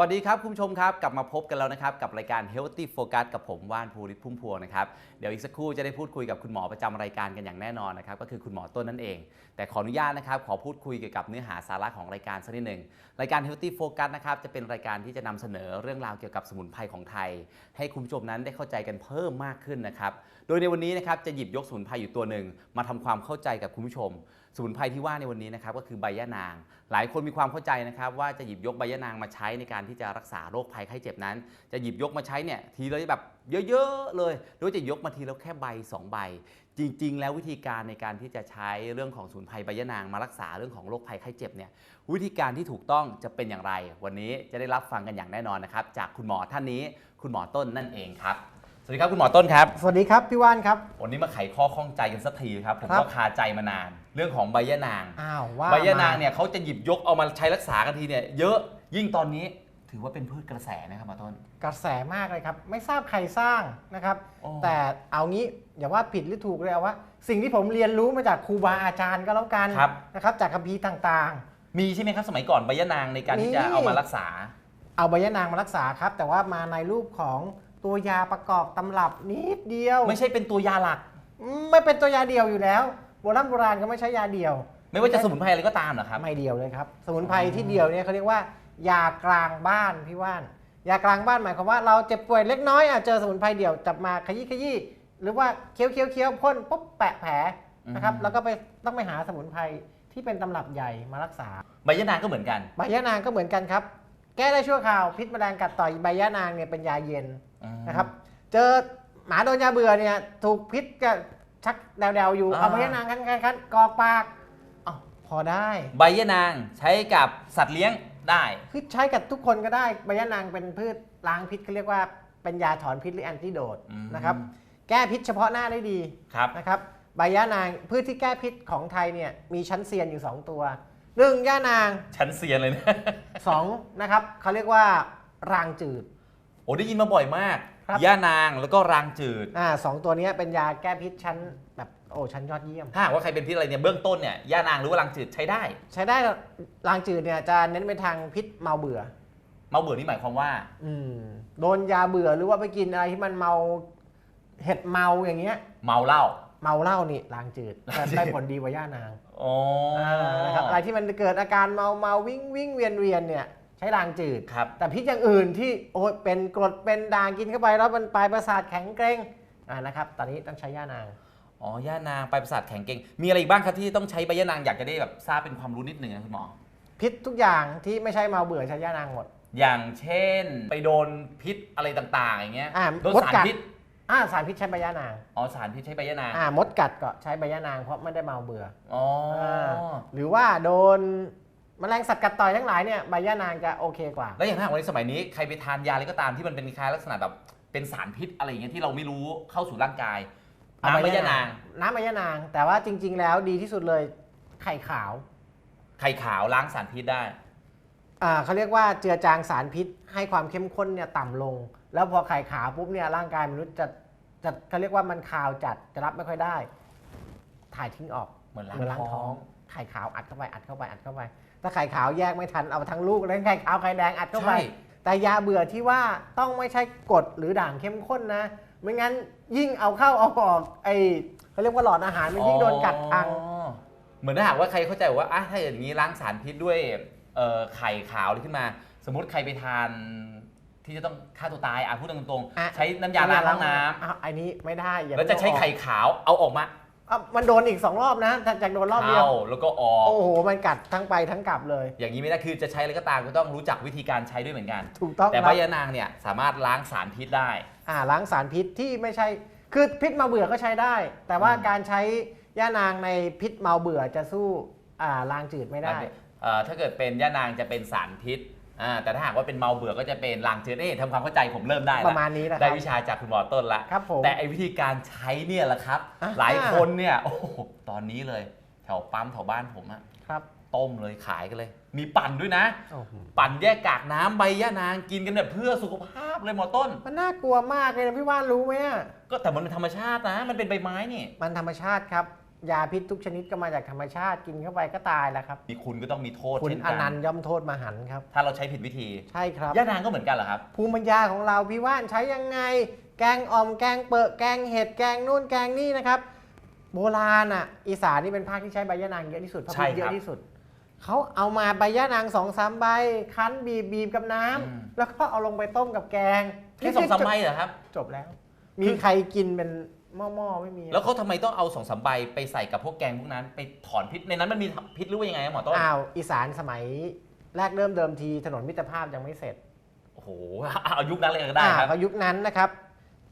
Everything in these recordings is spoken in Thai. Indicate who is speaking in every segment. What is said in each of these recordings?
Speaker 1: วัสดีครับคุณผู้ชมครับ กลับมาพบกันแล้วนะครับ กับรายการ Healthy Focus กับผมว่านภูริพุ่มพวงนะครับ เดี๋ยวอีกสักครู่จะได้พูดคุยกับคุณหมอประจำรายการกันอย่างแน่นอนนะครับ ก็คือคุณหมอต้นนั่นเอง แต่ขออนุญาตนะครับ ขอพูดคุยเกี่ยวกับเนื้อหาสาระของรายการสักนิดหนึ่งรายการ Healthy Focus นะครับจะเป็นรายการที่จะนำเสนอเรื่องราวเกี่ยวกับสมุนไพรของไทย ให้คุณผู้ชมนั้นได้เข้าใจกันเพิ่มมากขึ้นนะครับโดยในวันนี้นะครับจะหยิบยกสมุนไพรอยู่ตัวหนึ่งมาทำความเข้าใจกับคุณผู้ชม สมุนไพรที่ว่าในวันนี้นะครับก็คือใบยะนาง หลายคนมีความเข้าใจนะครับว่าจะหยิบยกใบยะนางมาใช้ในการที่จะรักษาโรคภัยไข้เจ็บนั้น จะหยิบยกมาใช้เนี่ยทีละแบบเยอะๆเลย หรือจะยกมาทีละแค่ใบสองใบ จริง ๆ แล้ววิธีการในการที่จะใช้เรื่องของสมุนไพรใบยะนางมารักษาเรื่องของโรคภัยไข้เจ็บเนี่ยวิธีการที่ถูกต้องจะเป็นอย่างไร วันนี้จะได้รับฟังกันอย่างแน่นอนนะครับจากคุณหมอท่านนี้ คุณหมอต้นนั่นเองครับ สวัสดีครับคุณหมอต้นครับ
Speaker 2: สวัสดีครับพี่ว่านครับ
Speaker 1: วันนี้มาไขข้อข้องใจกันสักทีครับ ผม
Speaker 2: ครับ
Speaker 1: ก็คาใจมานาน เรื่องของใบยะนาง
Speaker 2: อ้าวว่า
Speaker 1: ใบยะนาง
Speaker 2: ม
Speaker 1: เนี่ยเขาจะหยิบยกเอามาใช้รักษากันทีเนี่ยเยอะยิ่งตอนนี้ถือว่าเป็นพืชกระแสนะครับหมอต้น
Speaker 2: กระแสมากเลยครับ ไม่ทราบใครสร้างนะครับ
Speaker 1: โอ้
Speaker 2: แต่เอางี้อย่าว่าผิดหรือถูกเลยเอาว่า สิ่งที่ผมเรียนรู้มาจากครูบาอาจารย์ก็แล้วกัน
Speaker 1: ครับ
Speaker 2: นะครับ จากคัมภีร์ต่าง
Speaker 1: มีใช่ไหมครับสมัยก่อนใบยะนางในการที่จะ
Speaker 2: มี
Speaker 1: เอามารักษา
Speaker 2: ๆเอาใบยะนางมารักษาครับ แต่ว่ามาในรูปของ ตัวยาประกอบตำรับนิดเดียว
Speaker 1: ไม่ใช่เป็นตัวยาหลัก
Speaker 2: อืมไม่เป็นตัวยาเดียวอยู่แล้วโบราณโบราณก็ไม่ใช้ยาเดียว
Speaker 1: ไม่ว่าจะสมุนไพรอะไรก็ตามเหรอครับ
Speaker 2: ไม่เดียวเลยครับ สมุนไพร
Speaker 1: อ๋อ
Speaker 2: ที่เดียวเนี่ยเขาเรียกว่า ยากลางบ้านพี่ว่าน ยากลางบ้านหมายความว่าเราเจ็บป่วยเล็กน้อยอะเจอสมุนไพรเดียวจับมาขยี้ขยี้หรือว่าเคี้ยวเคี้ยวเคี้ยวพ่นปุ๊บแปะแผลนะครับแล้วก็ไปต้องไปหาสมุนไพรที่เป็นตำรับใหญ่มารักษา
Speaker 1: ใบยะนางก็เหมือนกัน
Speaker 2: ใบยะนางก็เหมือนกันครับ แก้ได้ชั่วคราวพิษแมลงกัดต่อยใบยะนางเนี่ยเป็นยาเย็นนะครับ เจอหมาโดนยาเบื่อเนี่ยถูกพิษก็ชักแดวๆอยู่
Speaker 1: อ่า
Speaker 2: เอาใบยะนางคันๆๆกรอกปากอ้าวพอได้
Speaker 1: ใบยะนางใช้กับสัตว์เลี้ยงได้
Speaker 2: คือใช้กับทุกคนก็ได้ใบยะนางเป็นพืชล้างพิษเขาเรียกว่าเป็นยาถอนพิษหรือแอนติโดด
Speaker 1: อืม
Speaker 2: นะครับ แก้พิษเฉพาะหน้าได้ดี
Speaker 1: ครับ
Speaker 2: นะครับใบยะนางพืชที่แก้พิษของไทยเนี่ยมีชั้นเซียนอยู่ 2 ตัว หนึ่งย่านาง
Speaker 1: ชั้นเซียนเลยนะ
Speaker 2: สองนะครับเขาเรียกว่ารางจืด
Speaker 1: โอ้ได้ยินมาบ่อยมาก
Speaker 2: ครับ
Speaker 1: ย่านางแล้วก็รางจืด
Speaker 2: อ่าสองตัวเนี้ยเป็นยาแก้พิษชั้นแบบโอ้ชั้นยอดเยี่ยม
Speaker 1: ถ้าหากว่าใครเป็นพิษอะไรเนี่ยเบื้องต้นเนี่ยย่านางหรือว่ารางจืดใช้ได้
Speaker 2: ใช้ได้รางจืดเนี่ยจะเน้นไปทางพิษเมาเบื่อ
Speaker 1: เมาเบื่อนี่หมายความว่า
Speaker 2: อืมโดนยาเบื่อหรือว่าไปกินอะไรที่มันเมาเห็ดเมาอย่างเงี้ย
Speaker 1: เมาเหล้า
Speaker 2: เมาเหล้านี่ล้างจืด
Speaker 1: ล้างจืด
Speaker 2: ได้ผลดีกว่าย่านาง
Speaker 1: อ๋ออ
Speaker 2: นะครับอะไรที่มันเกิดอาการเมาเมาวิ่งวิ่งเวียนเวียนเนี่ยใช้ล้างจืด
Speaker 1: ครับ
Speaker 2: แต่พิษอย่างอื่นที่โอ้ยเป็นกรดเป็นด่างกินเข้าไปแล้วมันปลายประสาทแข็งเกร็งอ่านะครับตอนนี้ต้องใช้ย่านาง
Speaker 1: อ๋อย่านางไปประสาทแข็งเก่งมีอะไรอีกบ้างครับที่ต้องใช้ใบย่านางอยากจะได้แบบทราบเป็นความรู้นิดหนึ่งนะคุณหมอ
Speaker 2: พิษทุกอย่างที่ไม่ใช่เมาเบื่อใช้ย่านางหมด
Speaker 1: อย่างเช่น ไปโดนพิษอะไรต่างๆอย่างเงี้ย
Speaker 2: อ่า
Speaker 1: โดน
Speaker 2: มด
Speaker 1: สาร
Speaker 2: กัด
Speaker 1: พิษ
Speaker 2: อ่าสารพิษใช้ใบย่านาง
Speaker 1: อ๋อสารพิษใช้ใบย่านาง
Speaker 2: อ่ามดกัดก็ใช้ใบย่านางเพราะไม่ได้เมาเบื่อ
Speaker 1: อ๋ออา
Speaker 2: หรือว่าโดนแมลงสัตว์กัดต่อยทั้งหลายเนี่ยใบย่านางจะโอเคกว่า
Speaker 1: แล้วอย่างถ้าหากว่าในสมัยนี้ใครไปทานยาอะไรก็ตามที่มันเป็นคล้ายลักษณะแบบเป็นสารพิษอะไรอย่างเงี้ยที่เราไม่รู้เข้าสู่ร่างกายน้ำใบย่านาง
Speaker 2: น้ำใบย่านาง แต่ว่าจริง ๆ แล้วดีที่สุดเลยไข่ขาว
Speaker 1: ไข่ขาวล้างสารพิษได้
Speaker 2: อ่าเขาเรียกว่าเจือจางสารพิษให้ความเข้มข้นเนี่ยต่ำลง แล้วพอไข่ขาวปุ๊บเนี่ยร่างกายมนุษย์จะจะเขาเรียกว่ามันคาวจัดจะรับไม่ค่อยได้ ถ่ายทิ้งออก
Speaker 1: เหมือนล้างท้อง
Speaker 2: ไข่ขาวอัดเข้าไปอัดเข้าไปอัดเข้าไป ถ้าไข่ขาวแยกไม่ทันเอาทั้งลูกแล้วไข่ขาวไข่แดงอัดเข้าไป
Speaker 1: ใช่
Speaker 2: แต่ยาเบื่อที่ว่าต้องไม่ใช่กรดหรือด่างเข้มข้นนะ ไม่งั้นยิ่งเอาเข้าเอาออกไอเขาเรียกว่าหลอดอาหารมันยิ่งโดนกัดพัง
Speaker 1: อ๋อเหมือนถ้าหากว่าใครเข้าใจว่าอะถ้าอย่างนี้ล้างสารพิษด้วยเอ่อไข่ขาวอะไรขึ้นมา สมมติใครไปทาน ที่จะต้องฆ่าตัวตายอะพูดตรง
Speaker 2: อะ
Speaker 1: ๆ ใช้น้ำยาล้างห้องน้
Speaker 2: อ้าวไอ้นี้ไม่ได้อย่าำ
Speaker 1: แล้วจะใช้ไข่ขาวเอาออกมา
Speaker 2: อะมันโดนอีกสองรอบนะถ้าจากโดนรอบเดียว
Speaker 1: เข้าแล้วก็ออก
Speaker 2: โอ้โห มันกัดทั้งไปทั้งกลับเลย
Speaker 1: อย่างนี้ไม่ได้คือจะใช้อะไรก็ตามก็ต้องรู้จักวิธีการใช้ด้วยเหมือนกัน
Speaker 2: ถูกต้อง
Speaker 1: แต่
Speaker 2: ค
Speaker 1: ใบ
Speaker 2: รับ
Speaker 1: ยานางเนี่ยสามารถล้างสารพิษได้
Speaker 2: อ่าล้างสารพิษที่ไม่ใช่ คือพิษเมาเบื่อก็ใช้ได้ แต่ว่า
Speaker 1: อืม
Speaker 2: การใช้ย่านางในพิษเมาเบื่อจะสู้อ่าล้างจืดไม่ได้
Speaker 1: เอ่อถ้าเกิดเป็นย่านางจะเป็นสารพิษ อ่าแต่ถ้าหากว่าเป็นเมาเบื่อก็จะเป็นลางเจือเอ๊ะทำความเข้าใจผมเริ่มได้
Speaker 2: ป
Speaker 1: ละ
Speaker 2: ระมาณนี้นะค
Speaker 1: ได้
Speaker 2: รับ
Speaker 1: วิชาจากคุณหมอต้นละ
Speaker 2: ครับผม
Speaker 1: แต่ไอ้วิธีการใช้เนี่ยแหละครับ
Speaker 2: อ่า
Speaker 1: หลายคนเนี่ยโอ้โหตอนนี้เลยแถวปั๊มแถวบ้านผมอะ
Speaker 2: ครับ
Speaker 1: ต้มเลยขายกันเลย มีปั่นด้วยนะ
Speaker 2: โอ้โห
Speaker 1: ปั่นแยกกากน้ำใบย่านางกินกันแบบเพื่อสุขภาพเลยหมอต้น
Speaker 2: มันน่ากลัวมากเลยนะพี่ว่านรู้ไหมอะ
Speaker 1: ก็แต่มันเป็นธรรมชาตินะ มันเป็นใบไม้นี่
Speaker 2: มันธรรมชาติครับ ยาพิษทุกชนิดก็มาจากธรรมชาติกินเข้าไปก็ตายแล้วครับ
Speaker 1: มีคุณก็ต้องมีโทษ
Speaker 2: คุณ
Speaker 1: เช่น
Speaker 2: อ
Speaker 1: กั
Speaker 2: นันต์ย่อมโทษมหันต์ครับ
Speaker 1: ถ้าเราใช้ผิดวิธี
Speaker 2: ใช่ครับ
Speaker 1: ย่านางก็เหมือนกันเหรอครับ
Speaker 2: ภูมิปัญญาของเราพี่ว่านใช้ยังไง แกงอ่อมแกงเปอะแกงเห็ดแกงนู่นแกงนี่นะครับ โบราณอะอีสานนี่เป็นภาคที่ใช้ใบยะนางเยอะที่สุดพระ
Speaker 1: ใช่
Speaker 2: พุทธเย
Speaker 1: ครับ
Speaker 2: อะที่สุดเขาเอามาใบยะนางสองสามใบคั้นบีบบีบกับน้ำ
Speaker 1: อืม
Speaker 2: แล้วก็เอาลงไปต้มกับแกง
Speaker 1: แค่สองสามใบเหรอครับ
Speaker 2: จบแล้ว มีใครกินเป็น หม้อๆไม่มี
Speaker 1: แล้วเขาทำไมต้องเอาสองสามใบไปใส่กับพวกแกงพวกนั้น ไปถอนพิษในนั้นมันมีพิษหรือว่ายังไงครับหมอต้น
Speaker 2: อ้าวอีสานสมัยแรกเริ่มเดิมทีถนนมิตรภาพยังไม่เสร็จ
Speaker 1: โอ้โหเอายุคนั้นเลยก็ได้ครับ
Speaker 2: อ่าก็ยุคนั้นนะครับ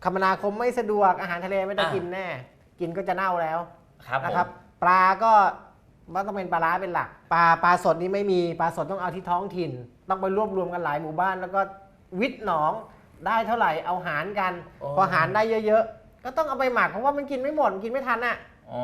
Speaker 2: คมนาคมไม่สะดวกอาหารทะเลไม่ได้
Speaker 1: อ่ากิ
Speaker 2: กินแน่ กินก็จะเน่าแล้ว
Speaker 1: ครับผม
Speaker 2: นะครับปลาก็มันต้องเป็นปลาร้าเป็นหลักปลาปลาสดนี่ไม่มีปลาสดต้องเอาที่ท้องถิ่น ต้องไปรวบรวมกันหลายหมู่บ้าน แล้วก็วิทย์หนองได้เท่าไหร่เอาหารกัน พอหารได้เยอะๆ ก็ต้องเอาไปหมักเพราะว่ามันกินไม่หมดมันกินไม่ทันอะ
Speaker 1: อ๋อ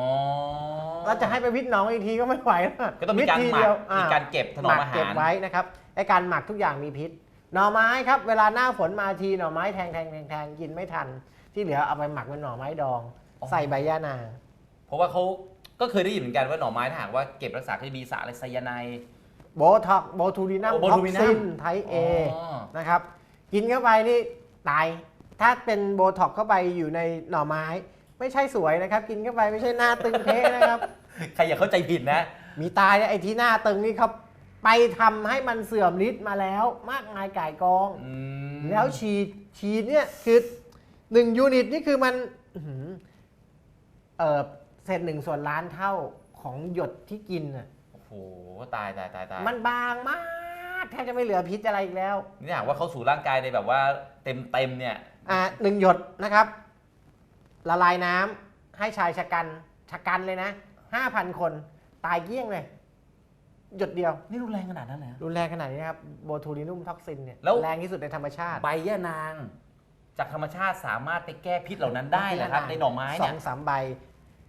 Speaker 2: เราจะให้ไปวิทย์หนองอีกทีก็ไม่ไหวแล้ว
Speaker 1: ก็ต้องมีการ
Speaker 2: วิทย์ที
Speaker 1: หมั
Speaker 2: เดี
Speaker 1: ก
Speaker 2: ยวอ่
Speaker 1: มีการเก็บถนอ
Speaker 2: ห
Speaker 1: ม
Speaker 2: มัก
Speaker 1: อา
Speaker 2: เก็บ
Speaker 1: หาร
Speaker 2: ไว้นะครับไอการหมักทุกอย่างมีพิษ หน่อไม้ครับ เวลาหน้าฝนมาทีหน่อไม้แทงแทงแทงแทงกินไม่ทัน ที่เหลือเอาไปหมักเป็นหน่อไม้ดอง
Speaker 1: อ๋อ
Speaker 2: ใส่ใบย่านาง
Speaker 1: เพราะว่าเขาก็เคยได้ยินเหมือนกันว่าหน่อไม้ถ้าหากว่าเก็บรักษาก็จะมีสารอะไรไซยาไนด์
Speaker 2: โบท็อกโบทูลินัม
Speaker 1: โอ้
Speaker 2: ท็อก
Speaker 1: botulinum
Speaker 2: ซินไทเอ
Speaker 1: อ๋อ
Speaker 2: นะครับกินเข้าไปนี่ตาย ถ้าเป็นโบท็อกเข้าไปอยู่ในหน่อไม้ ไม่ใช่สวยนะครับ กินเข้าไปไม่ใช่หน้าตึงเทะนะครับ
Speaker 1: ใครอย่าเข้าใจผิดนะ
Speaker 2: มีตายนะไอ้ที่หน้าตึงนี่เขาไปทำให้มันเสื่อมฤทธิ์มาแล้วมากมายก่ายกอง
Speaker 1: อืม
Speaker 2: แล้วฉีดฉีดเนี่ยคือหนึ่งยูนิตนี่คือมันอื้อหือเออเศษหนึ่งส่วนล้านเท่าของหยดที่กินน่ะ
Speaker 1: โอ้โหตายตายตายตาย
Speaker 2: มันบางมากแทบจะไม่เหลือพิษอะไรอีกแล้ว
Speaker 1: นี่หากว่าเข้าสู่ร่างกายในแบบว่าเต็มเต็มๆเนี่ย
Speaker 2: อ่าหนึ่งหยดนะครับ ละลายน้ำให้ชายชะกันชะกันเลยนะห้าพันคนตายเกลี้ยงเลย หยดเดียว
Speaker 1: นี่รุนแรงขนาดนั้นเลยเหรอ
Speaker 2: รุนแรงขนาดนี้นะครับโบทูลินุมท็อกซินเนี่ย
Speaker 1: แล้ว
Speaker 2: แรงที่สุดในธรรมชาติ
Speaker 1: ใบย่านาง จากธรรมชาติสามารถไปแก้พิษเหล่านั้นได้เหรอครับ ในหน่อไม้
Speaker 2: ส
Speaker 1: เนี่
Speaker 2: อยงสามใบ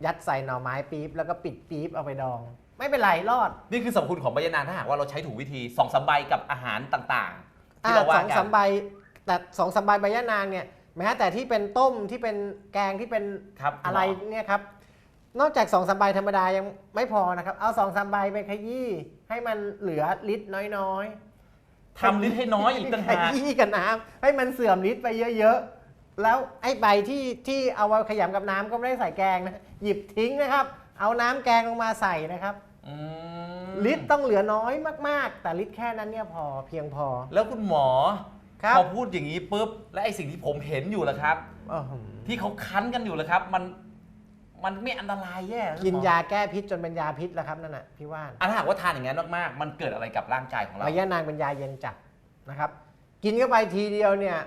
Speaker 2: ยัดใส่หน่อไม้ปี๊บแล้วก็ปิดปี๊บเอาไปดอง ไม่เป็นไรรอด
Speaker 1: นี่คือสรรพคุณของใบย่านางถ้าหากว่าเราใช้ถูกวิธีสองสามใบกับอาหารต่างๆที่
Speaker 2: อ่า
Speaker 1: เรา
Speaker 2: ส
Speaker 1: ว่า
Speaker 2: อง
Speaker 1: กั
Speaker 2: สานมใบ แต่สองสามใบใบย่านางเนี่ยแม้แต่ที่เป็นต้มที่เป็นแกงที่เป็น
Speaker 1: ครับ
Speaker 2: อะไรเนี่ยครับนอกจากสองสามใบธรรมดายังไม่พอนะครับ เอาสองสามใบไปขยี้ให้มันเหลือลิตรน้อยๆ
Speaker 1: ทำลิ้นให้น้อยอีกต่าง
Speaker 2: ข
Speaker 1: หาก
Speaker 2: ยี้กับน้ำให้มันเสื่อมฤทธิ์ไปเยอะๆแล้วไอ้ใบที่ที่เอาไว้ขยำกับน้ำก็ไม่ได้ใส่แกงนะหยิบทิ้งนะครับ เอาน้ำแกงลงมาใส่นะครับ
Speaker 1: อืม
Speaker 2: ฤทธิ์ต้องเหลือน้อยมากๆ แต่ฤทธิ์แค่นั้นเนี่ยพอเพียงพอ
Speaker 1: แล้วคุณหมอ
Speaker 2: ครับ
Speaker 1: พอพูดอย่างนี้ปุ๊บและไอสิ่งที่ผมเห็นอยู่ล่ะครับ
Speaker 2: อื้อหือ
Speaker 1: ที่เขาคั้นกันอยู่ล่ะครับ มันมันไม่อันตรายแย่เหรอ
Speaker 2: กิน
Speaker 1: คุณหมอยา
Speaker 2: แก้พิษจนเป็นยาพิษแล้วครับนั่นน่ะพี่ว่าน
Speaker 1: อะถ้าหากว่าทานอย่างนั้นมากๆ มันเกิดอะไรกับร่างกายของเรา
Speaker 2: ใบยะนางเป็นยาเย็นจัดนะครับ กินเข้าไปทีเดียวเนี่ย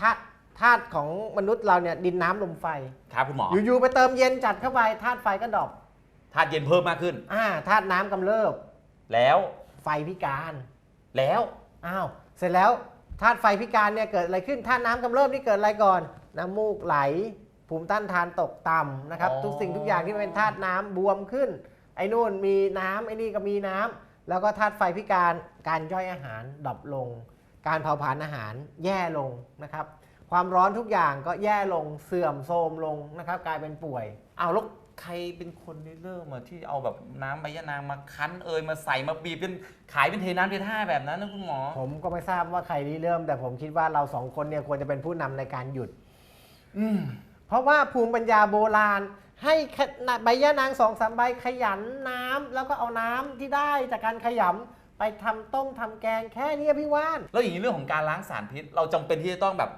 Speaker 2: ธาตุธาตุของมนุษย์เราเนี่ยดินน้ำลมไฟ
Speaker 1: ครับคุณหมอ
Speaker 2: อยู่ๆไปเติมเย็นจัดเข้าไปธาตุไฟก็ดรอป
Speaker 1: ทานเย็นเพิ่มมากขึ้น
Speaker 2: อ่าธาตุน้ำกำเริบ
Speaker 1: แล้ว
Speaker 2: ไฟพิการ
Speaker 1: แล้ว
Speaker 2: อ้าวเสร็จแล้ว ธาตุไฟพิการเนี่ยเกิดอะไรขึ้นธาตุน้ำกำเริบนี่เกิดอะไรก่อน น้ำมูกไหล ภูมิต้านทานตกต่ำนะครับทุกสิ่งทุกอย่างที่เป็นธาตุน้ำบวมขึ้น ไอ้นู่นมีน้ำไอ้นี่ก็มีน้ำแล้วก็ธาตุไฟพิการการย่อยอาหารดรอปลง การเผาผลาญอาหารแย่ลงนะครับ ความร้อนทุกอย่างก็แย่ลงเสื่อมโทรมลงนะครับ กลายเป็นป่วย
Speaker 1: เอาแล้ว ใครเป็นคนริเริ่มมาที่เอาแบบน้ำใบยะนางมาคั้นเอยมาใส่มาบีบเป็นขายเป็นเทน้ำเทท่าแบบนั้นนะคุณหมอ
Speaker 2: ผมก็ไม่ทราบว่าใครริเริ่ม แต่ผมคิดว่าเราสองคนเนี่ยควรจะเป็นผู้นำในการหยุด
Speaker 1: อืม
Speaker 2: เพราะว่าภูมิปัญญาโบราณ ให้ขนาดใบย่านางสองสามใบขยันน้ำแล้วก็เอาน้ำที่ได้จากการขยำไปทำต้มทำแกงแค่เนี้ยพี่ว่าน
Speaker 1: แล้วอย่างนี้เรื่องของการล้างสารพิษ เราจำเป็นที่จะต้องแบบ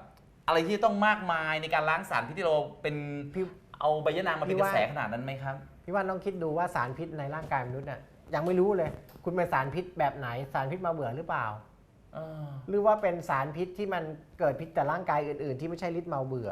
Speaker 1: อะไรที่จะต้องมากมายในการล้างสารพิษที่เราเป็น
Speaker 2: พี่
Speaker 1: เอาใบยะนางมาเป็น
Speaker 2: พี่
Speaker 1: ก
Speaker 2: ว่า
Speaker 1: ระแสขนาดนั้นไหมครับ
Speaker 2: พี่ว่านต้องคิดดูว่าสารพิษในร่างกายมนุษย์น่ะยังไม่รู้เลย คุณเป็นสารพิษแบบไหน สารพิษมาเบื่อหรือเปล่า
Speaker 1: เออ
Speaker 2: หรือว่าเป็นสารพิษที่มันเกิดพิษแต่ร่างกายอื่น ๆ ที่ไม่ใช่ฤทธิ์เมาเบื่อ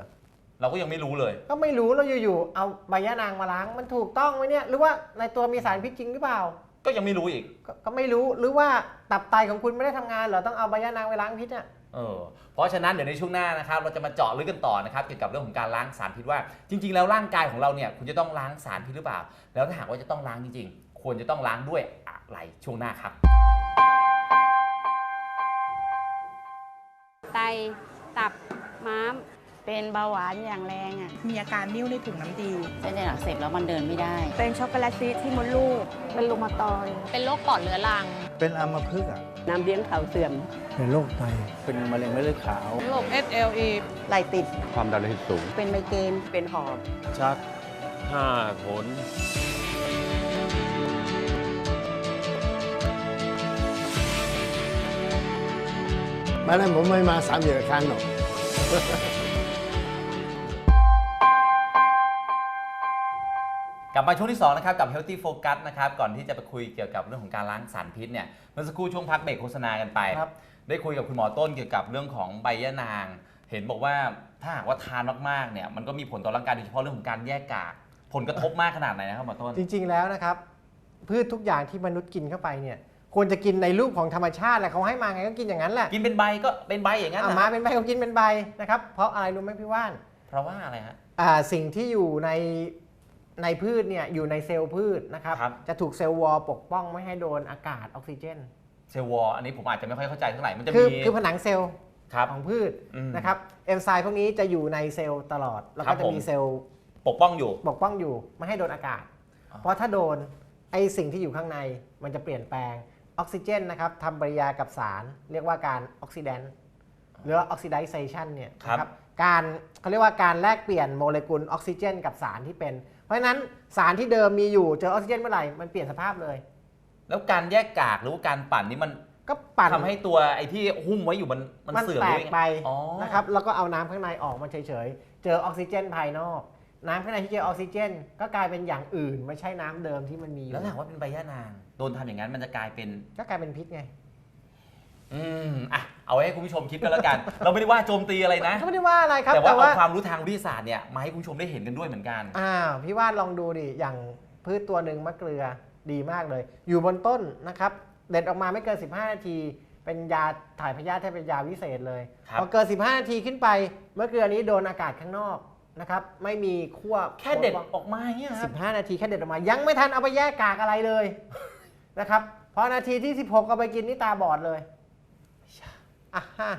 Speaker 1: เราก็ยังไม่รู้เลย
Speaker 2: ก็ไม่รู้แล้วอยู่ๆเอาใบย่านางมาล้างมันถูกต้องไหมเนี่ย หรือว่าในตัวมีสารพิษจริงหรือเปล่า
Speaker 1: ก็ยังไม่รู้อีก
Speaker 2: ก็ก็ไม่รู้หรือว่าตับไตของคุณไม่ได้ทำงานเหรอต้องเอาใบยะนางไปล้างพิษอะ
Speaker 1: เออเพราะฉะนั้นเดี๋ยวในช่วงหน้านะครับเราจะมาเจาะลึกกันต่อนะครับเกี่ยวกับเรื่องของการล้างสารพิษว่า จริง ๆ แล้วร่างกายของเราเนี่ยคุณจะต้องล้างสารพิษหรือเปล่า แล้วถ้าหากว่าจะต้องล้างจริงๆ ควรจะต้องล้างด้วยอะไรช่วงหน้าครับ
Speaker 3: ไต ตับ ม้าม
Speaker 2: เเป็
Speaker 3: นเบาหวานอย่างแรงอะ
Speaker 4: มีอาการนิ่วในถุงน้ำดี
Speaker 3: เส้นเลือดอักเสบแล้วมันเดินไม่ได้
Speaker 4: เป็นช็อกโกแลตซีสที่มดลูก
Speaker 5: เป็นลูมาตอยด์
Speaker 6: เป็นโรคปอดเรื้อรัง
Speaker 7: เป็นอัมพฤกษ์อะ
Speaker 5: น้ำเลี้ยงเขาเสื่อม
Speaker 7: เป็นโรคไต เป็นมะเร็งเม็ดเลือดขาว
Speaker 4: โรค SLE
Speaker 5: ไหลติด
Speaker 7: ความดันโลหิตสูง
Speaker 5: เป็นไมเกรนเป็นหอบ
Speaker 8: ชักห้าผล
Speaker 9: ไม่นั้นผมไม่มาสามเดือนครั้งหรอก
Speaker 1: กลับมาช่วงที่ 2 นะครับ กับ Healthy Focus นะครับ ก่อนที่จะไปคุยเกี่ยวกับเรื่องของการล้างสารพิษเนี่ย เมื่อสักครู่ช่วงพักเบรกโฆษณากันไป
Speaker 2: ครับ
Speaker 1: ได้คุยกับคุณหมอต้นเกี่ยวกับเรื่องของใบยะนาง เห็นบอกว่าถ้าหากว่าทานมากๆเนี่ยมันก็มีผลต่อร่างกายโดยเฉพาะเรื่องของการแยกกาก ผลกระทบมากขนาดไหนนะครับหมอต้น
Speaker 2: จริง ๆ แล้วนะครับ พืชทุกอย่างที่มนุษย์กินเข้าไปเนี่ยควรจะกินในรูปของธรรมชาติแหละเขาให้มาไงก็กินอย่างนั้นแหละ
Speaker 1: กินเป็นใบก็เป็นใบอย่างนั้น
Speaker 2: อะ
Speaker 1: นะ
Speaker 2: มาเป็นใบก็กินเป็นใบนะครับเพราะอะไรรู้ไหมพี่ว่าน
Speaker 1: เพราะว่าอะไรฮะ
Speaker 2: อ่าสิ่งที่อยู่ในในพืชเนี่ยอยู่ในเซลล์พืชนะครับ
Speaker 1: ครับ
Speaker 2: จะถูกเซลล์วอลปกป้องไม่ให้โดนอากาศออกซิเจน
Speaker 1: เซลล์วอลอันนี้ผมอาจจะไม่ค่อยเข้าใจเท่าไหร่มันจะ
Speaker 2: คือ
Speaker 1: มี
Speaker 2: คือผนังเซลล์
Speaker 1: ครับ
Speaker 2: ของพืช
Speaker 1: อืม
Speaker 2: นะครับเอนไซม์พวกนี้จะอยู่ในเซลล์ตลอด แล้ว
Speaker 1: ครั
Speaker 2: ก็
Speaker 1: บ
Speaker 2: จะ
Speaker 1: ผม
Speaker 2: มีเซลล์
Speaker 1: ปกป้องอยู่
Speaker 2: ปกป้องอยู่ไม่ให้โดนอากาศ
Speaker 1: อ๋อ
Speaker 2: เพราะถ้าโดนไอสิ่งที่อยู่ข้างในมันจะเปลี่ยนแปลงออกซิเจนนะครับทำปฏิกิริยากับสารเรียกว่าการออกซิแดนหรือว่าออกซิไดเซชันเนี่ยนะครับการเขาเรียกว่าการแลกเปลี่ยนโมเลกุลออกซิเจน กับสารที่เป็น เพราะฉะนั้นสารที่เดิมมีอยู่เจอออกซิเจนเมื่อไหร่มันเปลี่ยนสภาพเลย
Speaker 1: แล้วการแยกกากหรือว่าการปั่นนี่มัน
Speaker 2: ก็ปั่น
Speaker 1: ทำให้ตัวไอ้ที่หุ้มไว้อยู่มันมัน
Speaker 2: มัน
Speaker 1: เสื่อม
Speaker 2: แต
Speaker 1: หรื
Speaker 2: ก
Speaker 1: อยังง
Speaker 2: ไป
Speaker 1: อ๋อ
Speaker 2: นะครับแล้วก็เอาน้ำข้างในออกมาเฉยๆ เจอออกซิเจนภายนอก น้ำข้างในที่เจอออกซิเจน ก็กลายเป็นอย่างอื่น ไม่ใช่น้ำเดิมที่มันมีอยู่
Speaker 1: แล้วถ้าหากว่าเป็นใบย่านางโดนทำอย่างนั้นมันจะกลายเป็น
Speaker 2: ก็กลายเป็นพิษไง
Speaker 1: อืมอะเอาไว้ให้คุณผู้ชมคิดกันแล้วกัน เราไม่ได้ว่าโจมตีอะไรนะ
Speaker 2: ก็ไม่ได้ว่าอะไรครับ
Speaker 1: แต่ว่า
Speaker 2: แต่
Speaker 1: เอา
Speaker 2: ว่า
Speaker 1: ความรู้ทางวิทยาศาสตร์เนี่ยมาให้คุณผู้ชมได้เห็นกันด้วยเหมือนกัน
Speaker 2: อ้าวพี่ว่านลองดูดิ อย่างพืชตัวหนึ่งมะเกลือ ดีมากเลย อยู่บนต้นนะครับเด็ดออกมาไม่เกิน 15 นาที เป็นยาถ่ายพยาธิแทบเป็นยาวิเศษเลย
Speaker 1: ครับ
Speaker 2: พอเกิน 15 นาทีขึ้นไปมะเกลือนี้โดนอากาศข้างนอกนะครับไม่มีขั้ว
Speaker 1: แค่เด็ดออกมาอย่างเงี้ยครับ
Speaker 2: 15 นาทีแค่เด็ดออกมา ยังไม่ทันเอาไปแยกกากอะไรเลยนะครับพอนาทีที่ 16เอาไปกินนี่ตาบอดเลยอะฮะ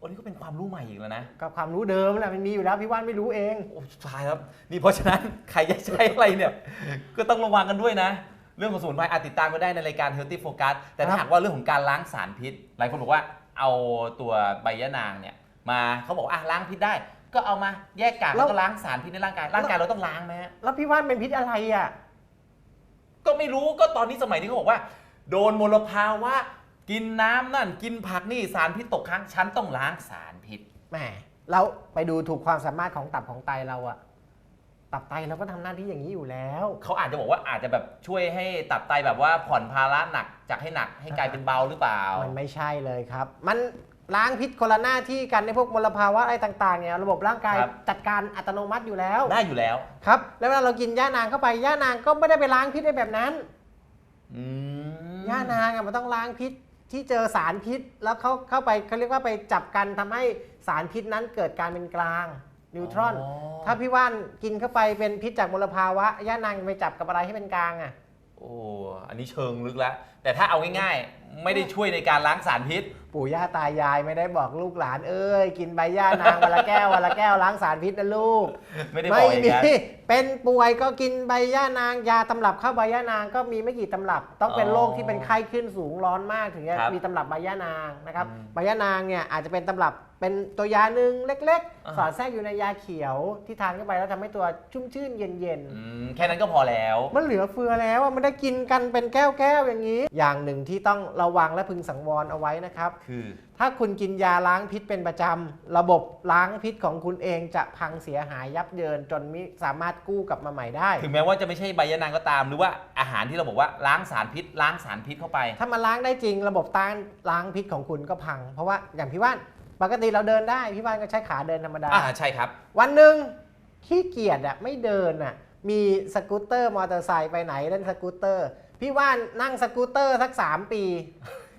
Speaker 1: วันนี้ก็เป็นความรู้ใหม่อีกแล้วนะ
Speaker 2: กับความรู้เดิมแหละมันมีอยู่แล้วพี่ว่านไม่รู้เอง
Speaker 1: โอ้สุดท้ายครับ นี่เพราะฉะนั้นใครจะใช้อะไรเนี่ย ก็ต้องระวังกันด้วยนะ เรื่องของสมุนไพรอาจติดตามก็ได้ในรายการ Healthy Focus แต่ถ้า
Speaker 2: ครับ
Speaker 1: หากว่าเรื่องของการล้างสารพิษ หลายคนบอกว่าเอาตัวใบยะนางเนี่ยมาเขาบอกว่าอะล้างพิษได้ ก็เอามาแยกกากแล้วก็ล้างสารพิษในร่างกายร่างกายเราต้องล้างไหมฮะ
Speaker 2: แล้วพี่ว่านเป็นพิษอะไรอะ
Speaker 1: ก็ไม่รู้ก็ตอนนี้สมัยนี้เขาบอกว่า โดนมลภาวะกินน้ำนั่นกินผักนี่สารพิษตกค้างฉันต้องล้างสารพิษ
Speaker 2: แหมเราไปดูถูกความสามารถของตับของไตเราอะ ตับไตเราก็ทำหน้าที่อย่างนี้อยู่แล้ว
Speaker 1: เขาอาจจะบอกว่าอาจจะแบบช่วยให้ตับไตแบบว่าผ่อนภาระหนักจากให้หนักให้กลายเป็นเบาหรือเปล่า
Speaker 2: มันไม่ใช่เลยครับ มันล้างพิษคนละหน้าที่กันในพวกมลภาวะอะไรต่างๆเนี่ยระบบร่างกาย
Speaker 1: ครับ
Speaker 2: จัดการอัตโนมัติอยู่แล้ว
Speaker 1: ได้อยู่แล้ว
Speaker 2: ครับ แล้วเวลาเรากินย่านางเข้าไปย่านางก็ไม่ได้ไปล้างพิษได้แบบนั้น
Speaker 1: อืม
Speaker 2: ย่านางอะมันต้องล้างพิษที่เจอสารพิษ แล้วเขาเข้าไปเขาเรียกว่าไปจับกันทำให้สารพิษนั้นเกิดการเป็นกลาง นิวทรอนถ้าพี่ว่านกินเข้าไปเป็นพิษจากมลภาวะย่านางไปจับกับอะไรให้เป็นกลางอะ
Speaker 1: โอ้ อันนี้เชิงลึกแล้ว แต่ถ้าเอาง่ายๆ ไม่ได้ช่วยในการล้างสารพิษ
Speaker 2: ปู่ย่าตายายไม่ได้บอกลูกหลาน เอ้ย กินใบย่านางวันละแก้ววันละแก้วล้างสารพิษนะลูก
Speaker 1: ไม่ได้บอกอย่าง
Speaker 2: มี
Speaker 1: นั้น
Speaker 2: เป็นป่วยก็กินใบย่านางยาตำรับเข้าใบย่านางก็มีไม่กี่ตำรับ ต้องเป็น
Speaker 1: อ๋อ
Speaker 2: โรคที่เป็นไข้ขึ้นสูงร้อนมากถึงจะ
Speaker 1: ครับ
Speaker 2: มีตำรับใบย่านางนะครับ
Speaker 1: อืม
Speaker 2: ใบย่านางเนี่ยอาจจะเป็นตำรับเป็นตัวยาหนึ่งเล็ก
Speaker 1: อ่า
Speaker 2: ๆ สอดแทรกอยู่ในยาเขียวที่ทานเข้าไปแล้วทำให้ตัวชุ่มชื่นเย็นๆ
Speaker 1: อืมแค่นั้นก็พอแล้ว
Speaker 2: มันเหลือเฟือแล้วอะมันได้กินกันเป็นแก้วแก้วๆอย่างนี้อย่างหนึ่งที่ต้องระวังและพึงสังวรเอาไว้นะครับ
Speaker 1: คือ
Speaker 2: ถ้าคุณกินยาล้างพิษเป็นประจำ ระบบล้างพิษของคุณเองจะพังเสียหายยับเยินจนมิสามารถกู้กลับมาใหม่ได้
Speaker 1: ถึงแม้ว่าจะไม่ใช่ใบยะนางก็ตาม หรือว่าอาหารที่เราบอกว่าล้างสารพิษ ล้างสารพิษเข้าไป
Speaker 2: ถ้ามันล้างได้จริง ระบบต้านล้างพิษของคุณก็พัง เพราะว่าอย่างพี่ว่านปกติเราเดินได้พี่ว่านก็ใช้ขาเดินธรรมดา
Speaker 1: อ่าใช่ครับ
Speaker 2: วันหนึ่งขี้เกียจอะไม่เดินอะมีสกูตเตอร์มอเตอร์ไซค์ไปไหนเล่นสกูตเตอร์ พี่ว่านนั่งสกูตเตอร์สักสามปี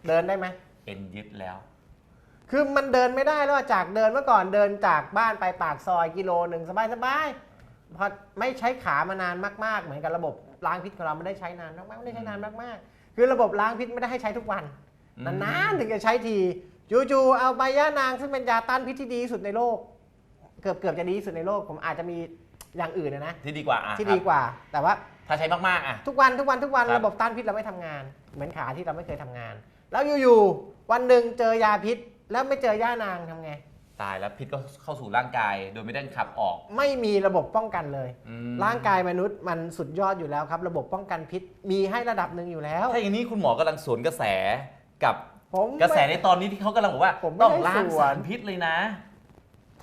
Speaker 2: เดินได้ไหม
Speaker 1: เอ็นยึดแล้ว
Speaker 2: คือมันเดินไม่ได้แล้วอะจากเดินเมื่อก่อนเดินจากบ้านไปปากซอยกิโลหนึ่งสบายสบายๆพอไม่ใช้ขามานานมากๆ เหมือนกับระบบล้างพิษของเราไม่ได้ใช้นานมากๆไม่ได้ใช้นานมากๆ คือระบบล้างพิษไม่ได้ให้ใช้ทุกวัน
Speaker 1: อืม
Speaker 2: นานๆถึงจะใช้ทีจู่ๆเอาใบย่านางซึ่งเป็นยาต้านพิษที่ดีที่สุดในโลก เกือบเกือบจะดีที่สุดในโลก ผมอาจจะมีอย่างอื่นนะนะ
Speaker 1: ที่ดีกว่าอะ
Speaker 2: ที่
Speaker 1: ครับ
Speaker 2: ดีกว่า แต่ว่า
Speaker 1: ถ้าใช้มากๆอะ
Speaker 2: ทุกวันทุกวันทุกวัน
Speaker 1: ครับ
Speaker 2: ระบบต้านพิษเราไม่ทำงาน เหมือนขาที่เราไม่เคยทำงาน แล้วอยู่ๆวันหนึ่งเจอยาพิษ แล้วไม่เจอย่านางทำไง
Speaker 1: ตายแล้วพิษก็เข้าสู่ร่างกาย โดยไม่ได้ขับออก
Speaker 2: ไม่มีระบบป้องกันเลย
Speaker 1: อืม
Speaker 2: ร่างกายมนุษย์มันสุดยอดอยู่แล้วครับ ระบบป้องกันพิษมีให้ระดับหนึ่งอยู่แล้ว
Speaker 1: ถ้าอย่างนี้คุณหมอกำลังสวนกระแสกับ
Speaker 2: ผม
Speaker 1: กระแส
Speaker 2: ไม่
Speaker 1: ในตอนนี้ที่เขากำลังบอกว่า
Speaker 2: ผมไม่
Speaker 1: ต้อง
Speaker 2: ได้
Speaker 1: ล้าง
Speaker 2: สวน
Speaker 1: สารพิษเลยนะ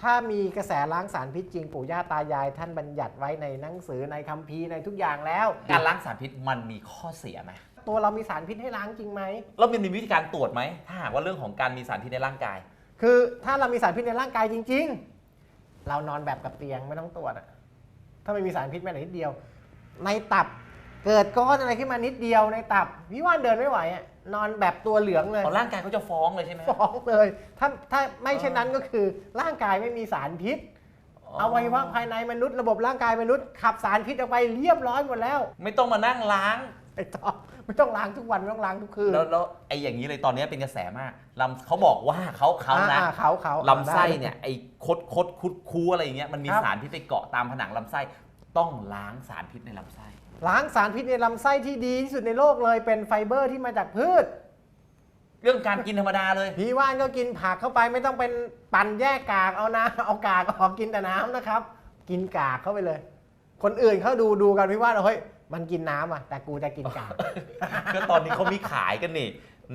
Speaker 2: ถ้ามีกระแสล้างสารพิษจริงปู่ย่าตายาย ท่านบัญญัติไว้ในหนังสือในคัมภีร์ในทุกอย่างแล้ว
Speaker 1: การล้างสารพิษมันมีข้อเสียไหม
Speaker 2: ตัวเรามีสารพิษให้ล้างจริงไหม
Speaker 1: แล้วมันมีวิธีการตรวจไหมถ้าหากว่าเรื่องของการมีสารพิษในร่างกาย
Speaker 2: คือถ้าเรามีสารพิษในร่างกายจริง ๆ เรานอนแบบกับเตียงไม่ต้องตรวจอะถ้าไม่มีสารพิษแม้แต่นิดเดียว ในตับเกิดก้อนอะไรขึ้นมานิดเดียวในตับพี่ว่านเดินไม่ไหวอะ นอนแบบตัวเหลืองเลย
Speaker 1: พอร่างกายเขาจะฟ้องเลยใช่ไหม
Speaker 2: ฟ้องเลย ถ้าถ้าไม่เช่นนั้นก็คือร่างกายไม่มีสารพิษอวัยวะภายในมนุษย์ระบบร่างกายมนุษย์ขับสารพิษออกไปเรียบร้อยหมดแล้ว
Speaker 1: ไม่ต้องมานั่งล้าง
Speaker 2: ไม่ต้องไม่ต้องล้างทุกวันไม่ต้องล้างทุกคืน
Speaker 1: แล้วแล้วไอ้อย่างนี้เลยตอนนี้เป็นกระแสมากลำเขาบอกว่าเขาเขานะ
Speaker 2: อ่เขาเขา
Speaker 1: ลำไส้เนี่ยไอ้คดคดคุดคูอะไรอย่างเงี้ยมันมี
Speaker 2: ครับ
Speaker 1: สารพิษไปเกาะตามผนังลำไส้ ต้องล้างสารพิษในลำไส้
Speaker 2: ล้างสารพิษในลำไส้ที่ดีที่สุดในโลกเลยเป็นไฟเบอร์ที่มาจากพืช
Speaker 1: เรื่องการกินธรรมดาเลย
Speaker 2: พี่ว่านก็กินผักเข้าไปไม่ต้องเป็นปั่นแยกกากเอานะเอากากออกกินแต่น้ำนะครับ กินกากเข้าไปเลย คนอื่นเขาดูดูกันพี่ว่านเฮ้ยมันกินน้ำอะ แต่กูจะกินกาก
Speaker 1: ก็ตอนนี้เขามีขายกันนี่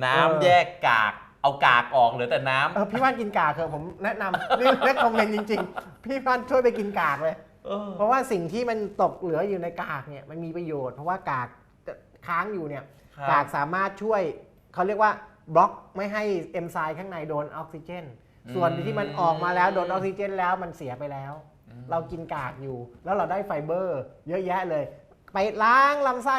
Speaker 1: น้ำ
Speaker 2: เออ
Speaker 1: แยกกาก เอากากออกเหลือแต่น้ำ
Speaker 2: เออพี่ว่านกินกากเถอะผมแนะนำนี่เล็กคอมเมนต์จริง ๆ พี่ว่านช่วยไปกินกากเลย
Speaker 1: เออ
Speaker 2: เพราะว่าสิ่งที่มันตกเหลืออยู่ในกากเนี่ยมันมีประโยชน์ เพราะว่ากากค้างอยู่เนี่ย
Speaker 1: ครับ
Speaker 2: กากสามารถช่วยเขาเรียกว่าบล็อกไม่ให้เอนไซม์ข้างในโดนออกซิเจน ส่วนที่มันออกมาแล้วโดนออกซิเจนแล้วมันเสียไปแล้ว เรากินกากอยู่ แล้วเราได้ไฟเบอร์ เยอะแยะเลย ไปล้างลำไส้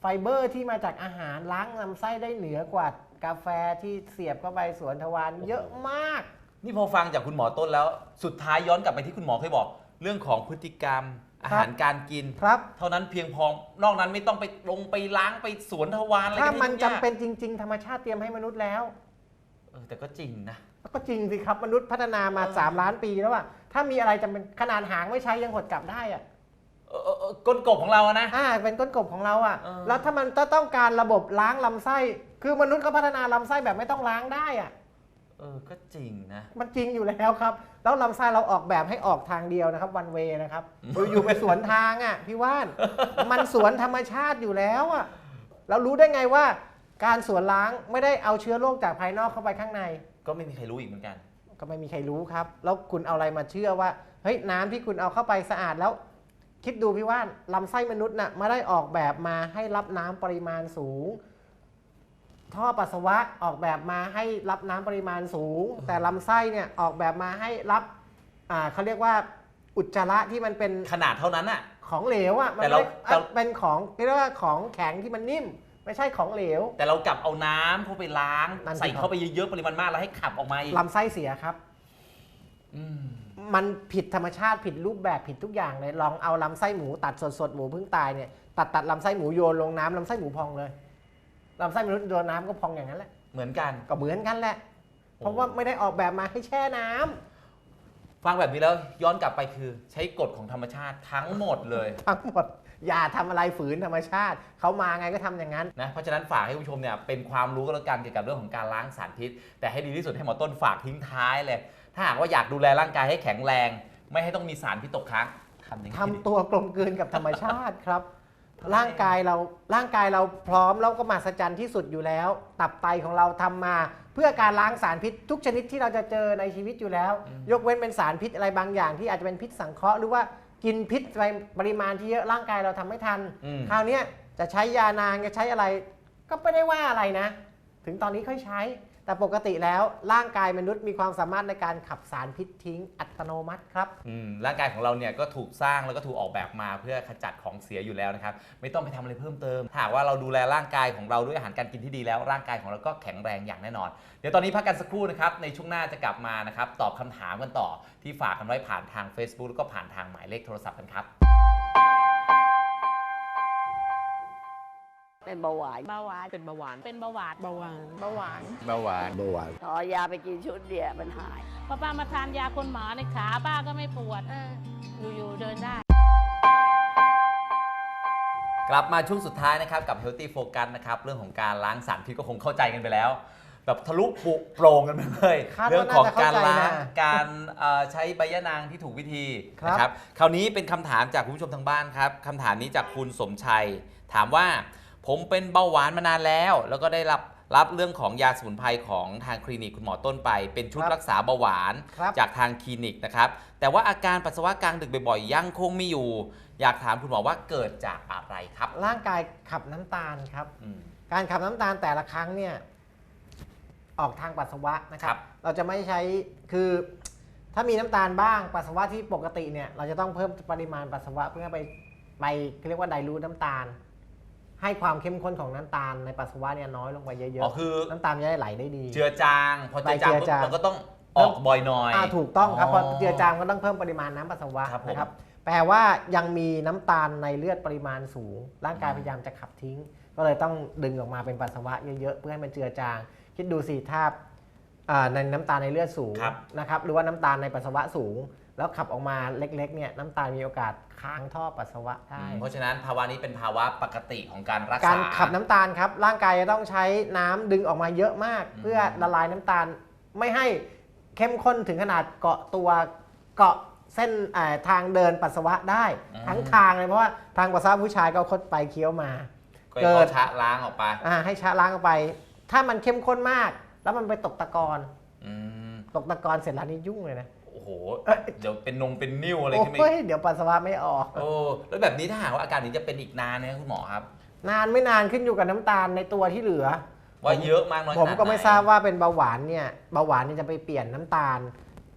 Speaker 2: ไฟเบอร์ที่มาจากอาหารล้างลำไส้ได้เหนือกว่ากาแฟที่เสียบเข้าไปสวนทวารเยอะมาก
Speaker 1: นี่พอฟังจากคุณหมอต้นแล้ว สุดท้ายย้อนกลับไปที่คุณหมอเคยบอก เรื่องของพฤติกรรมอาหารการกิน
Speaker 2: ครับ
Speaker 1: เท่านั้นเพียงพอนอกนั้นไม่ต้องไปลงไปล้างไปสวนทวารอะไร
Speaker 2: ถ้า
Speaker 1: กั
Speaker 2: มัน
Speaker 1: ยุ่ง
Speaker 2: จำ
Speaker 1: ยาก
Speaker 2: เป็นจริง ๆ ธรรมชาติเตรียมให้มนุษย์แล้ว
Speaker 1: เออแต่ก็จริงนะ
Speaker 2: ก็จริงสิครับ มนุษย์พัฒนามา
Speaker 1: เออ
Speaker 2: 3 ล้านปีแล้วอะถ้ามีอะไรจำเป็นขนาดหางไม่ใช้ยังหดกลับได้อะ
Speaker 1: เออเออเออก้นกบของเราอะนะ
Speaker 2: อ่าเป็นก้นกบของเราอะ
Speaker 1: เออ
Speaker 2: แล้วถ้ามันจะต้องการระบบล้างลำไส้ คือมนุษย์ก็พัฒนาลำไส้แบบไม่ต้องล้างได้อะ
Speaker 1: เออ ก็จริงนะ
Speaker 2: มันจริงอยู่แล้วครับ แล้วลำไส้เราออกแบบให้ออกทางเดียวนะครับวันเวนะครับ อยู่ๆไปสวนทางอะพี่ว่าน มันสวนธรรมชาติอยู่แล้วอะเรารู้ได้ไงว่า การสวนล้างไม่ได้เอาเชื้อโรคจากภายนอกเข้าไปข้างใน
Speaker 1: ก็ไม่มีใครรู้อีกเหมือนกัน
Speaker 2: ก็ไม่มีใครรู้ครับ แล้วคุณเอาอะไรมาเชื่อว่าเฮ้ยน้ำที่คุณเอาเข้าไปสะอาดแล้ว คิดดูพี่ว่านลำไส้มนุษย์น่ะไม่ได้ออกแบบมาให้รับน้ำปริมาณสูง ท่อปัสสาวะออกแบบมาให้รับน้ำปริมาณสูง แต่ลำไส้เนี่ยออกแบบมาให้รับอ่าเขาเรียกว่าอุจจาระที่มันเป็น
Speaker 1: ขนาดเท่านั้นอะ
Speaker 2: ของเหลวอะมัน
Speaker 1: แต่
Speaker 2: ไม่
Speaker 1: เรา
Speaker 2: ได้
Speaker 1: แต่
Speaker 2: เป็นของเรียกว่าของแข็งที่มันนิ่ม ไม่ใช่ของเหลว
Speaker 1: แต่เรากลับเอาน้ำเข้าไปล้าง
Speaker 2: นั่นสิ
Speaker 1: ใส่
Speaker 2: ครับ
Speaker 1: เข้าไปเยอะๆปริมาณมากแล้วให้ขับออกมาอีก
Speaker 2: ลำไส้เสียครับ
Speaker 1: อืม
Speaker 2: มันผิดธรรมชาติผิดรูปแบบผิดทุกอย่างเลย ลองเอาลำไส้หมูตัดสดๆหมูเพิ่งตายเนี่ยตัดตัดลำไส้หมูโยนลงน้ำลำไส้หมูพองเลย ลำไส้มนุษย์โดนน้ำก็พองอย่างนั้นแหละ
Speaker 1: เหมือนกัน
Speaker 2: ก็เหมือนกันแหละ เพราะว่าไม่ได้ออกแบบมาให้แช่น้ำ
Speaker 1: ฟังแบบนี้แล้วย้อนกลับไปคือใช้กฎของธรรมชาติทั้งหมดเลย
Speaker 2: ทั้งหมดอย่าทำอะไรฝืนธรรมชาติ เขามาไงก็ทำอย่างนั้น
Speaker 1: นะเพราะฉะนั้นฝากให้ผู้ชมเนี่ยเป็นความรู้ก็แล้วกันเกี่ยวกับเรื่องของการล้างสารพิษ แต่ให้ดีที่สุดให้หมอต้นฝากทิ้งท้ายเลย ถ้าหากว่าอยากดูแลร่างกายให้แข็งแรง ไม่ให้ต้องมีสารพิษตกค้างทำยังไง
Speaker 2: ทำ
Speaker 1: ดี
Speaker 2: ตัวกลมกลืนกับธรรมชาติครับ
Speaker 1: ทำไม
Speaker 2: ร่างกายเราร่างกายเราพร้อมแล้วก็มหัศจรรย์ที่สุดอยู่แล้ว ตับไตของเราทำมา เพื่อการล้างสารพิษทุกชนิดที่เราจะเจอในชีวิตอยู่แล้ว ยกเว้นเป็นสารพิษอะไรบางอย่าง ที่อาจจะเป็นพิษสังเคราะห์หรือว่ากินพิษไปปริมาณที่เยอะร่างกายเราทำไม่ทัน
Speaker 1: อืม
Speaker 2: คราวเนี้ยจะใช้ยานางจะใช้อะไร ก็ไม่ได้ว่าอะไรนะ ถึงตอนนี้ค่อยใช้ แต่ปกติแล้วร่างกายมนุษย์มีความสามารถในการขับสารพิษทิ้งอัตโนมัติครับ
Speaker 1: อืมร่างกายของเราเนี่ยก็ถูกสร้างแล้วก็ถูกออกแบบมาเพื่อขจัดของเสียอยู่แล้วนะครับ ไม่ต้องไปทำอะไรเพิ่มเติมหากว่าเราดูแลร่างกายของเราด้วยอาหารการกินที่ดีแล้วร่างกายของเราก็แข็งแรงอย่างแน่นอน เดี๋ยวตอนนี้พักกันสักครู่นะครับ ในช่วงหน้าจะกลับมานะครับตอบคำถามกันต่อที่ฝากกันไว้ผ่านทาง Facebook แล้วก็ผ่านทางหมายเลขโทรศัพท์กันครับ
Speaker 5: เป็นเบาหวาน
Speaker 3: เบาหวาน
Speaker 4: เป็นเบาหวาน
Speaker 3: เป็นเบาหวาน
Speaker 4: เบาหวาน
Speaker 3: เบาหวาน
Speaker 7: เบาหวาน
Speaker 9: เบาหวาน
Speaker 5: พอยาไปกินชุดเดียวมันหาย
Speaker 6: พอป้ามาทานยาคนหมอในขาป้าก็ไม่ปวดอยู่ๆเดินได้
Speaker 1: กลับมาช่วงสุดท้ายนะครับกับ Healthy Focus นะครับ เรื่องของการล้างสารพิษก็คงเข้าใจกันไปแล้ว แบบทะลุปุโปร่งกันไปเลย
Speaker 2: คาดว่า
Speaker 1: เรื่องของการ
Speaker 2: น่าจะเข้าใจ
Speaker 1: ล้าง
Speaker 2: นะ
Speaker 1: การเอ่อใช้ใบยะนางที่ถูกวิธี
Speaker 2: ครับ
Speaker 1: นะครับคราวนี้เป็นคำถามจากคุณผู้ชมทางบ้านครับคำถามนี้จากคุณสมชัย ถามว่า ผมเป็นเบาหวานมานานแล้ว แล้วก็ได้รับรับเรื่องของยาสมุนไพรของทางคลินิกคุณหมอต้นไป เป็นชุด
Speaker 2: ครับ
Speaker 1: รักษาเบาหวาน
Speaker 2: ครับ
Speaker 1: จากทางคลินิกนะครับ แต่ว่าอาการปัสสาวะกลางดึกบ่อยๆ ยังคงมีอยู่ อยากถามคุณหมอว่าเกิดจากอะไรครับ
Speaker 2: ร่างกายขับน้ำตาลครับ
Speaker 1: อืม
Speaker 2: การขับน้ำตาลแต่ละครั้งเนี่ยออกทางปัสสาวะนะค
Speaker 1: ครั
Speaker 2: รับ
Speaker 1: บ
Speaker 2: เราจะไม่ใช้คือถ้ามีน้ำตาลบ้างปัสสาวะที่ปกติเนี่ยเราจะต้องเพิ่มปริมาณปัสสาวะเพื่อไปไปเรียกว่าไดรูทน้ำตาล ให้ความเข้มข้นของน้ำตาลในปัสสาวะเนี่ยน้อยลงไปเย
Speaker 1: อ๋อ
Speaker 2: อะ
Speaker 1: คือ
Speaker 2: ๆน้ำตาลจะได้ไหลได้ดี
Speaker 1: เจือจาง พอเจือจาง
Speaker 2: ใบเจือ
Speaker 1: ปุ๊บ
Speaker 2: จาง
Speaker 1: มันก็ต้องออกบ่อยหน่อย
Speaker 2: อ่าถูกต้องครับเพ
Speaker 1: อ๋
Speaker 2: ราะ
Speaker 1: อ
Speaker 2: เจือจางก็ต้องเพิ่มปริมาณน้ำปัสสาวะ
Speaker 1: ครับผม
Speaker 2: นะครับแปลว่ายังมีน้ำตาลในเลือดปริมาณสูง ร่างกาย
Speaker 1: อืม
Speaker 2: พยายามจะขับทิ้ง ก็เลยต้องดึงออกมาเป็นปัสสาวะเยอะๆเพื่อให้มันเจือจาง คิดดูสิถ้าอ่า ในน้ำตาลในเลือดสูง
Speaker 1: ครับ
Speaker 2: นะครับหรือว่าน้ำตาลในปัสสาวะสูง แล้วขับออกมาเล็กๆเนี่ยน้ำตาลมีโอกาสค้างท่อปัสสาวะได้
Speaker 1: เพราะฉะนั้นภาวะนี้เป็นภาวะปกติของการรักษา
Speaker 2: การขับน้ำตาลครับร่างกายจะต้องใช้น้ำดึงออกมาเยอะมาก
Speaker 1: อืม
Speaker 2: เพื่อละลายน้ำตาลไม่ให้เข้มข้นถึงขนาดเกาะตัวเกาะเส้นเอ่อทางเดินปัสสาวะได้ทั้งทางเลยเพราะว่าทางปัสสาวะผู้ชายก็คดไปเคี้ยวมา
Speaker 1: ก็
Speaker 2: เกิ
Speaker 1: เกิ
Speaker 2: ด
Speaker 1: ดชะล้างออกไป
Speaker 2: อ่าให้ชะล้างออกไป ถ้ามันเข้มข้นมาก แล้วมันไปตกตะกอน
Speaker 1: อืม
Speaker 2: ตกตะกอนเสร็จแล้วนี่ยุ่งเลยนะ
Speaker 1: โอ้โห เดี๋ยวเป็นนงเป็นนิ้วอะไรขึ้นมา
Speaker 2: โอ้ย
Speaker 1: อีก
Speaker 2: เดี๋ยวปัสสาวะไม่ออก
Speaker 1: โอ้แล้วแบบนี้ถ้าหากว่าอาการนี้จะเป็นอีกนานไหมคุณหมอครับ
Speaker 2: นานไม่นานขึ้นอยู่กับน้ำตาลในตัวที่เหลือ
Speaker 1: ว่าเยอะมากน้อยข
Speaker 2: ผม
Speaker 1: นาดไหน
Speaker 2: ก็ไม่ทราบว่าเป็นเบาหวานเนี่ยเบาหวานเนี่ยจะไปเปลี่ยนน้ำตาล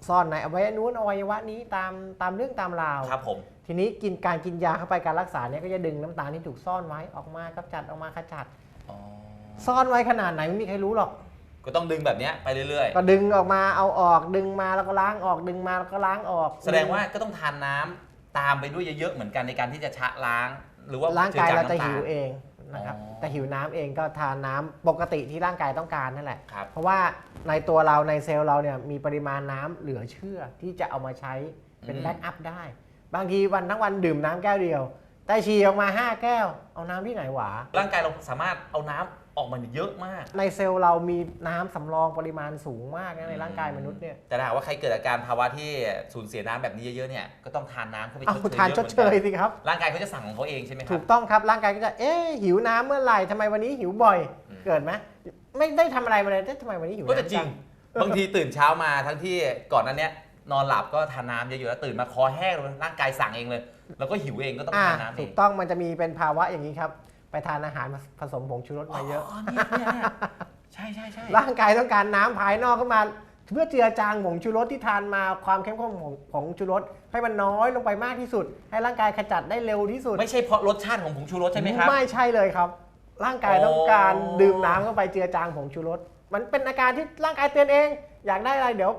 Speaker 2: ซ่อนในอวัยวะนู้นอวัยวะนี้ตามตามเรื่องตามราว
Speaker 1: ครับผม
Speaker 2: ทีนี้กินการกินยาเข้าไปการรักษาเนี่ยก็จะดึงน้ำตาลที่ถูกซ่อนไว้ออกมากับจัดออกมาขจัด
Speaker 1: อ๋อ
Speaker 2: ซ่อนไว้ขนาดไหนไม่มีใครรู้หรอก
Speaker 1: ก็ต้องดึงแบบเนี้ยไปเรื่อย
Speaker 2: ก็ดึงออกมาเอาออกดึงมาแล้วก็ล้างออกดึงมาแล้วก็ล้างออก
Speaker 1: ๆ แสดงว่าก็ต้องทานน้ำตามไปด้วยเยอะๆเหมือนกันในการที่จะชะล้าง หรือว่า
Speaker 2: ร่างกาย
Speaker 1: จือ
Speaker 2: เรา
Speaker 1: จ
Speaker 2: จะ
Speaker 1: น้ำต
Speaker 2: หิวเองนะครับ
Speaker 1: อ๋อ
Speaker 2: แต่หิวน้ำเองก็ทานน้ำปกติที่ร่างกายต้องการนั่นแหละ
Speaker 1: ครับ
Speaker 2: เพราะว่าในตัวเราในเซลล์เราเนี่ยมีปริมาณน้ำเหลือเชื่อที่จะเอามาใช้เป็น
Speaker 1: อืม
Speaker 2: แบ็กอัพได้ บางทีวันทั้งวันดื่มน้ำแก้วเดียว แต่ฉี่ออกมา 5 แก้ว เอาน้ำที่ไหนหวา
Speaker 1: ร่างกายเราสามารถเอาน้ำ ออกมาเยอะมาก
Speaker 2: ในเซลล์เรามีน้ำสำรองปริมาณสูงมากนะในร่างกายมนุษย์เนี่ย
Speaker 1: แต่ถ้าหากว่าใครเกิดอาการภาวะที่สูญเสียน้ำแบบนี้เยอะๆเนี่ยก็ต้องทานน้ำเข้าไป
Speaker 2: เอา
Speaker 1: ชดเชย
Speaker 2: ทาน
Speaker 1: เยอะ
Speaker 2: ชดเชย
Speaker 1: หมือนกัน
Speaker 2: สิครับ
Speaker 1: ร่างกายเขาจะสั่งของเขาเองใช่ไหมครั
Speaker 2: ถู
Speaker 1: บ
Speaker 2: กต้องครับร่างกายก็จะเอ๊ะหิวน้ำเมื่อไหร่ทำไมวันนี้หิวบ่อย
Speaker 1: อืม
Speaker 2: เกิดไหมไม่ได้ทำอะไรมาเลยแต่ทำไมวันนี้หิว
Speaker 1: ก็จะ
Speaker 2: น้ำ
Speaker 1: จริง บางทีตื่นเช้ามาทั้งที่ก่อนหนั้นเนี้ยนอนหลับก็ทานน้ำเยอะๆแล้วตื่นมาคอแห้งเลยร่างกายสั่งเองเลย แล้วก็หิวเองก็ต้อง
Speaker 2: อ่า
Speaker 1: ทานน้ำเอ
Speaker 2: ถู
Speaker 1: ง
Speaker 2: กต้องมันจะมีเป็นภาวะอย่างนี้ครับ ไปทานอาหารผสมผงชูรสมาเยอะ
Speaker 1: เนี่ยเนี่ยเนี่ยใช่ใช่ใช่
Speaker 2: ร่างกายต้องการน้ำภายนอกเข้ามาเพื่อเจือจางผงชูรสที่ทานมาความเข้มข้นของผงชูรสให้มันน้อยลงไปมากที่สุด ให้ร่างกายขจัดได้เร็วที่สุด
Speaker 1: ไม่ใช่เพราะรสชาติของผงชูรสใช่ไหมครับ
Speaker 2: ไม่ใช่เลยครับ ร่างกาย
Speaker 1: โอ้
Speaker 2: ต้องการดื่มน้ำเข้าไปเจือจางผงชูรสมันเป็นอาการที่ร่างกายเตือนเอง อยากได้อะไรเดี๋ยว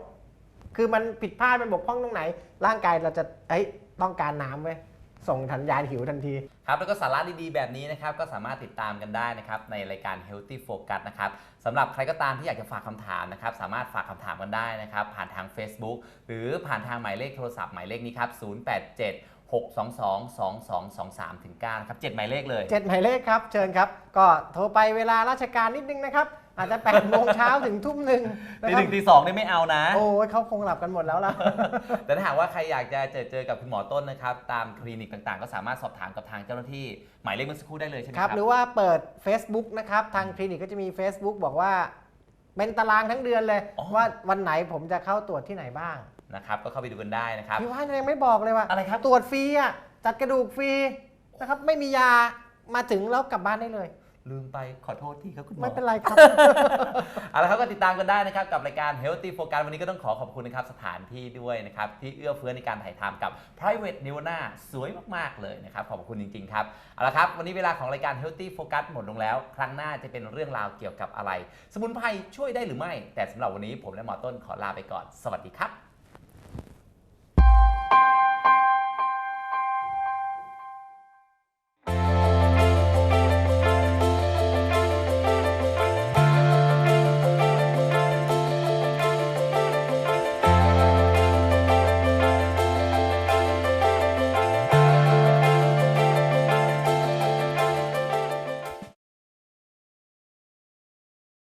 Speaker 2: คือมันผิดพลาดมันบกพร่องตรงไหน ร่างกายเราจะเอ้ยต้องการน้ำไว้ย ส่งสัญญาณหิวทันที
Speaker 1: ครับ แล้วก็สาระดีๆ แบบนี้นะครับ ก็สามารถติดตามกันได้นะครับ ในรายการ Healthy Focus นะครับสำหรับใครก็ตามที่อยากจะฝากคำถามนะครับ สามารถฝากคำถามกันได้นะครับ ผ่านทาง Facebook หรือผ่านทางหมายเลขโทรศัพท์หมายเลขนี้ครับ 087 622 2223ถึง9ครับ7หมายเลขเลย
Speaker 2: เจ็ดหมายเลขครับ เชิญครับ ก็โทรไปเวลาราชการนิดนึงนะครับ อาจจะ8ปดโมงเช้าถึงทุ่มหนึ่งนะ
Speaker 1: ตี
Speaker 2: ค
Speaker 1: ห
Speaker 2: รับ
Speaker 1: นึ่งตีสองนี่ไม่เอานะ
Speaker 2: โอ้ยเขาคงหลับกันหมดแล้วล่ะ
Speaker 1: แต่ถ้าหากว่าใครอยากจะเจอเจอกับคุณหมอต้นนะครับ ตามคลินิกต่างๆ ก็สามารถสอบถามกับทางเจ้าหน้าที่ หมายเลขเมื่อสักครู่ได้เลยใช่ไหม
Speaker 2: ค
Speaker 1: ค
Speaker 2: รั
Speaker 1: รั
Speaker 2: บ บหรือว่าเปิด Facebook นะครับ ทางคลินิกก็จะมี Facebook บอกว่า เป็นตารางทั้งเดือนเลย
Speaker 1: อ๋อ
Speaker 2: ว่าวันไหนผมจะเข้าตรวจที่ไหนบ้าง
Speaker 1: นะครับ ก็เข้าไปดูกันได้นะครับ
Speaker 2: พี่ว่านยังไม่บอกเลยว่า
Speaker 1: อะไรครับ
Speaker 2: ตรวจฟรีอะจัดกระดูกฟรีนะครับไม่มียามาถึงแล้วกลับบ้านได้เลย
Speaker 1: ลืมไปขอโทษทีครับคุณหมอ
Speaker 2: ไม่เป็นไรครับ
Speaker 1: เอาละครับก็ติดตามกันได้นะครับกับรายการ Healthy Focus วันนี้ก็ต้องขอขอบคุณนะครับสถานที่ด้วยนะครับที่เอื้อเฟื้อในการถ่ายทำกับ Private n e w n a สวยมาก ๆ เลยนะครับขอบคุณจริง ๆ ครับ เอาละครับ วันนี้เวลาของรายการ Healthy Focus หมดลงแล้ว ครั้งหน้าจะเป็นเรื่องราวเกี่ยวกับอะไร สมุนไพรช่วยได้หรือไม่ แต่สำหรับวันนี้ผมและหมอต้นขอลาไปก่อน สวัสดีครับ